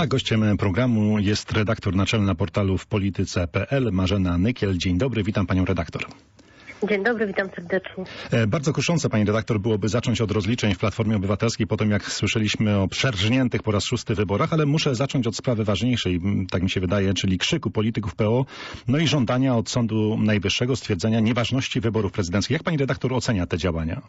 A gościem programu jest redaktor naczelna portalu w polityce.pl Marzena Nykiel. Dzień dobry, witam panią redaktor. Dzień dobry, witam serdecznie. E, Bardzo kuszące, pani redaktor, byłoby zacząć od rozliczeń w Platformie Obywatelskiej po tym, jak słyszeliśmy o przerżniętych po raz szósty wyborach, ale muszę zacząć od sprawy ważniejszej, tak mi się wydaje, czyli krzyku polityków PO, no i żądania od Sądu Najwyższego stwierdzenia nieważności wyborów prezydenckich. Jak pani redaktor ocenia te działania?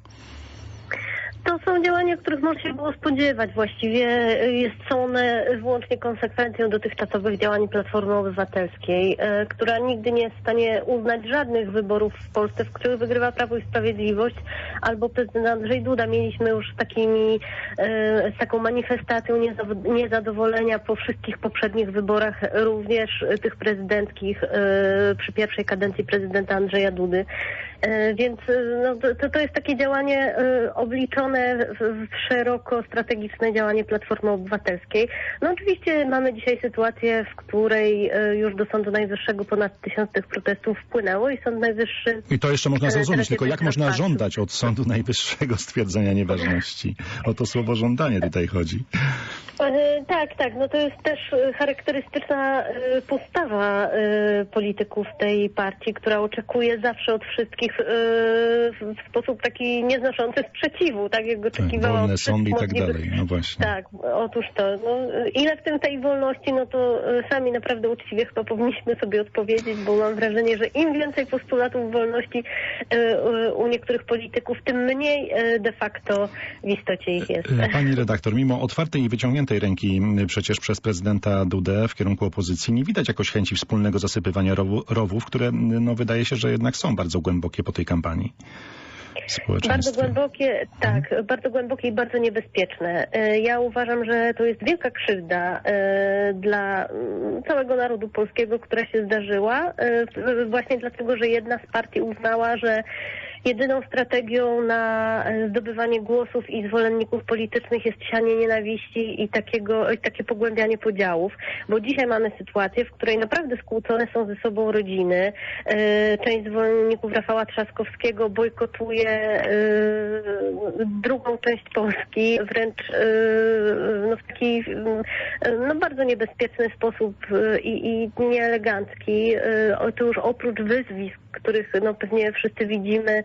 To są działania, których można się było spodziewać. Właściwie jest, są one wyłącznie konsekwencją dotychczasowych działań Platformy Obywatelskiej, e, która nigdy nie jest w stanie uznać żadnych wyborów w Polsce, w których wygrywa Prawo i Sprawiedliwość albo prezydent Andrzej Duda. Mieliśmy już takimi, e, z taką manifestacją niezadowolenia po wszystkich poprzednich wyborach, również tych prezydenckich e, przy pierwszej kadencji prezydenta Andrzeja Dudy. E, Więc e, no, to, to jest takie działanie e, obliczone w, szeroko strategiczne działanie Platformy Obywatelskiej. No oczywiście mamy dzisiaj sytuację, w której już do Sądu Najwyższego ponad tysiąc tych protestów wpłynęło i Sąd Najwyższy I to jeszcze można zrozumieć, tylko jak można żądać od Sądu Najwyższego stwierdzenia nieważności? O to słowo żądanie tutaj chodzi. E, Tak, tak. No to jest też e, charakterystyczna e, postawa e, polityków tej partii, która oczekuje zawsze od wszystkich e, w sposób taki nieznoszący sprzeciwu, tak jak Tak, oczekiwała wolne od sądy i tak dalej. No właśnie. Tak, otóż to. No, e, ile w tym tej wolności, no to e, sami naprawdę uczciwie chyba powinniśmy sobie odpowiedzieć, bo mam wrażenie, że im więcej postulatów wolności e, e, u niektórych polityków, tym mniej e, de facto w istocie ich jest. E, Pani redaktor, mimo otwartej i wyciągniętej ręki przecież przez prezydenta Dudę w kierunku opozycji, nie widać jakoś chęci wspólnego zasypywania rowów, które no, wydaje się, że jednak są bardzo głębokie po tej kampanii. Bardzo głębokie, tak, bardzo głębokie i bardzo niebezpieczne. E, Ja uważam, że to jest wielka krzywda e, dla mm, całego narodu polskiego, która się zdarzyła, e, właśnie dlatego, że jedna z partii uznała, że jedyną strategią na e, zdobywanie głosów i zwolenników politycznych jest sianie nienawiści i takiego, i takie pogłębianie podziałów, bo dzisiaj mamy sytuację, w której naprawdę skłócone są ze sobą rodziny. E, Część zwolenników Rafała Trzaskowskiego bojkotuje e, drugą część Polski, wręcz no, w taki no, bardzo niebezpieczny sposób i, i nieelegancki. To już oprócz wyzwisk, których no, pewnie wszyscy widzimy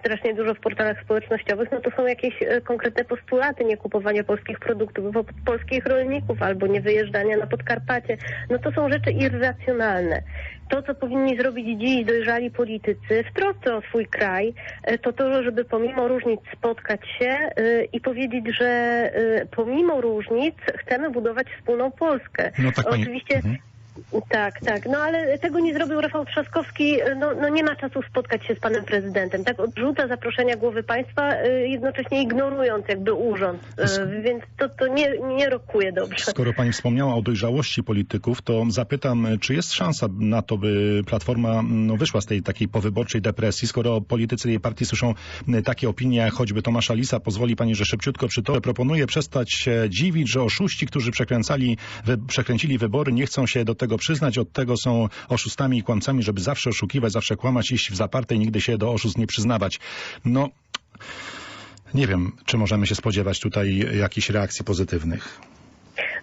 strasznie dużo w portalach społecznościowych, no to są jakieś e, konkretne postulaty, nie kupowania polskich produktów od polskich rolników albo nie wyjeżdżania na Podkarpacie. No to są rzeczy irracjonalne. To, co powinni zrobić dziś dojrzali politycy w trosce o swój kraj, e, to to, żeby pomimo różnic spotkać się e, i powiedzieć, że pomimo różnic chcemy budować wspólną Polskę. No tak, Oczywiście Mhm. Tak, tak. No ale tego nie zrobił Rafał Trzaskowski. No, no nie ma czasu spotkać się z panem prezydentem. Tak odrzuca zaproszenia głowy państwa, y, jednocześnie ignorując jakby urząd. Y, Więc to, to nie, nie rokuje dobrze. Skoro pani wspomniała o dojrzałości polityków, to zapytam, czy jest szansa na to, by Platforma no, wyszła z tej takiej powyborczej depresji, skoro politycy jej partii słyszą takie opinie, jak choćby Tomasza Lisa, pozwoli pani, że szybciutko przytoczę, proponuje przestać się dziwić, że oszuści, którzy przekręcali, wy, przekręcili wybory, nie chcą się do tego przyznać, od tego są oszustami i kłamcami, żeby zawsze oszukiwać, zawsze kłamać, iść w zaparte i nigdy się do oszustw nie przyznawać. No, nie wiem, czy możemy się spodziewać tutaj jakichś reakcji pozytywnych.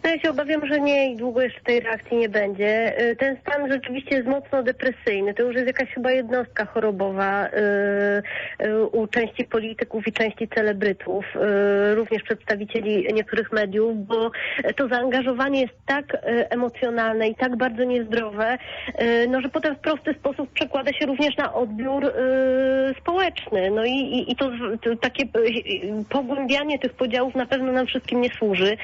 No ja się obawiam, że nie i długo jeszcze tej reakcji nie będzie. Y, Ten stan rzeczywiście jest mocno depresyjny. To już jest jakaś chyba jednostka chorobowa y, y, u części polityków i części celebrytów, również przedstawicieli niektórych mediów, bo to zaangażowanie jest tak emocjonalne i tak bardzo niezdrowe, no, że potem w prosty sposób przekłada się również na odbiór społeczny. No i, i, i to, to takie pogłębianie tych podziałów na pewno nam wszystkim nie służy.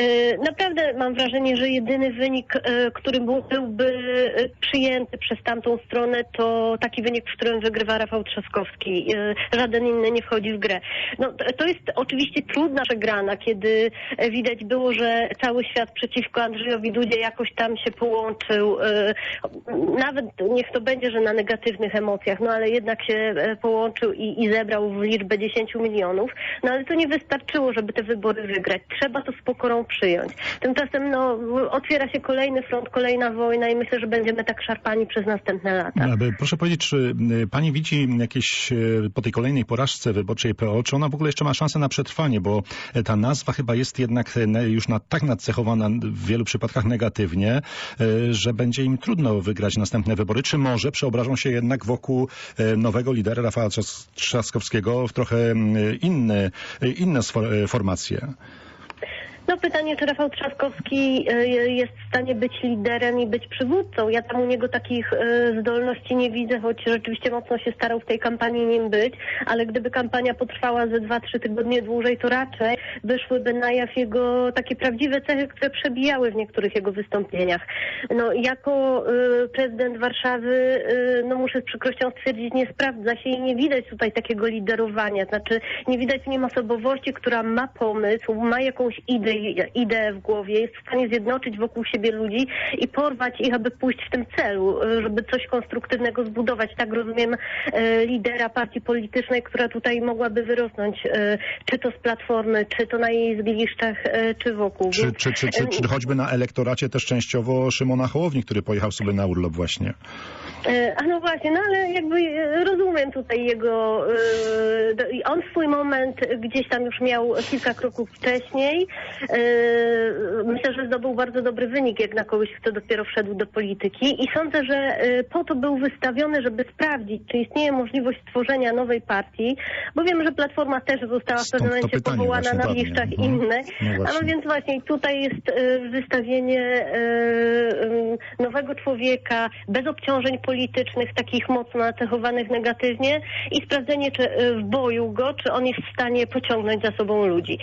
Y, Naprawdę mam wrażenie, że jedyny wynik, y, który był- byłby y, przyjęty przez tamtą stronę, to taki wynik, w którym wygrywa Rafał Trzaskowski. Y, Żaden inny nie wchodzi w grę. No, to- jest oczywiście trudna przegrana, kiedy e, widać było, że cały świat przeciwko Andrzejowi Dudzie jakoś tam się połączył. Nawet niech to będzie, że na negatywnych emocjach, no ale jednak się e, połączył i, i zebrał w liczbę 10 milionów. No ale to nie wystarczyło, żeby te wybory wygrać. Trzeba to z pokorą przyjąć. Tymczasem no, otwiera się kolejny front, kolejna wojna i myślę, że będziemy tak szarpani przez następne lata. Proszę powiedzieć, czy y, pani widzi jakieś y, po tej kolejnej porażce wyborczej PO, czy ona w ogóle jeszcze ma szansę na przetrwanie, bo e, ta nazwa chyba jest jednak e, już na, tak nadcechowana w wielu przypadkach negatywnie, e, że będzie im trudno wygrać następne wybory, czy może przeobrażą się jednak wokół nowego lidera Rafała Trzas- Trzaskowskiego w trochę mm, inne, inne formacje. No pytanie, czy Rafał Trzaskowski e, jest w stanie być liderem i być przywódcą. Ja tam u niego takich e, zdolności nie widzę, choć rzeczywiście mocno się starał w tej kampanii nim być, ale gdyby kampania potrwała ze dwa, trzy tygodnie dłużej, to raczej wyszłyby na jaw jego takie prawdziwe cechy, które przebijały w niektórych jego wystąpieniach. No jako e, prezydent Warszawy, no muszę z przykrością stwierdzić, nie sprawdza się i nie widać tutaj takiego liderowania. Znaczy nie widać w nim osobowości, która ma pomysł, ma jakąś ideę, ideę w głowie, jest w stanie zjednoczyć wokół siebie ludzi i porwać ich, aby pójść w tym celu, żeby coś konstruktywnego zbudować. Tak rozumiem y, lidera partii politycznej, która tutaj mogłaby wyrosnąć, y, czy to z Platformy, czy to na jej zgliszczach, y, czy wokół. Czy, czy, czy, czy, czy choćby na elektoracie też częściowo Szymona Hołowni, który pojechał sobie na urlop właśnie. E, A no właśnie, no ale jakby e, rozumiem tutaj jego, e, on swój moment gdzieś tam już miał kilka kroków wcześniej. E, Myślę, że zdobył bardzo dobry wynik jak na kogoś, kto dopiero wszedł do polityki i sądzę, że e, po to był wystawiony, żeby sprawdzić, czy istnieje możliwość stworzenia nowej partii, bo wiemy, że Platforma też została w pewnym momencie powołana na padnie. liszczach Mhm. innych. No no więc właśnie tutaj jest e, wystawienie nowego człowieka bez obciążeń politycznych, takich mocno nacechowanych negatywnie i sprawdzenie, czy w boju go, czy on jest w stanie pociągnąć za sobą ludzi.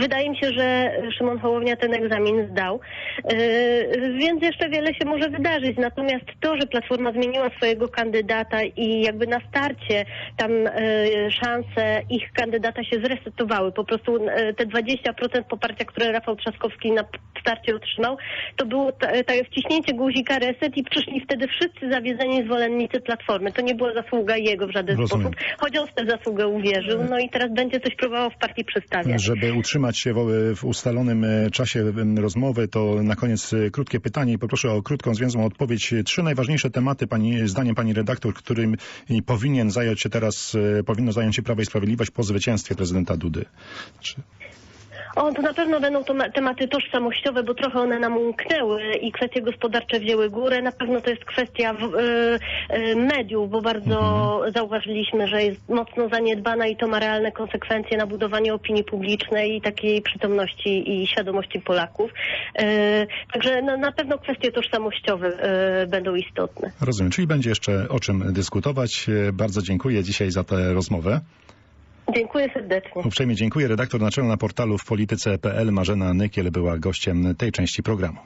Wydaje mi się, że Szymon Hołownia ten egzamin zdał, E, więc jeszcze wiele się może wydarzyć. Natomiast to, że Platforma zmieniła swojego kandydata i jakby na starcie tam e, szanse ich kandydata się zresetowały. Po prostu e, te 20% poparcia, które Rafał Trzaskowski na starcie otrzymał, to było ta- takie wciśnięcie guzika reset i przyszli wtedy wszyscy zawiedzeni zwolennicy Platformy. To nie była zasługa jego w żaden Rozumiem. sposób, choć on w tę zasługę uwierzył. No i teraz będzie coś próbował w partii przestawiać. Żeby utrzymać się w, w ustalonym e, czasie m, rozmowy, to na koniec e, krótkie pytanie i poproszę o krótką, zwięzłą odpowiedź. Trzy najważniejsze tematy, pani, zdaniem pani redaktor, którym powinien zająć się teraz, e, powinno zająć się Prawo i Sprawiedliwość po zwycięstwie prezydenta Dudy. Czy, O, to na pewno będą to ma- tematy tożsamościowe, bo trochę one nam umknęły i kwestie gospodarcze wzięły górę. Na pewno to jest kwestia w, y, y, mediów, bo bardzo zauważyliśmy, że jest mocno zaniedbana i to ma realne konsekwencje na budowanie opinii publicznej i takiej przytomności i świadomości Polaków. Y, także no, na pewno kwestie tożsamościowe y, będą istotne. rozumiem, czyli będzie jeszcze o czym dyskutować. Bardzo dziękuję dzisiaj za tę rozmowę. Dziękuję serdecznie. Uprzejmie dziękuję. Redaktor naczelna portalu w polityce.pl Marzena Nykiel była gościem tej części programu.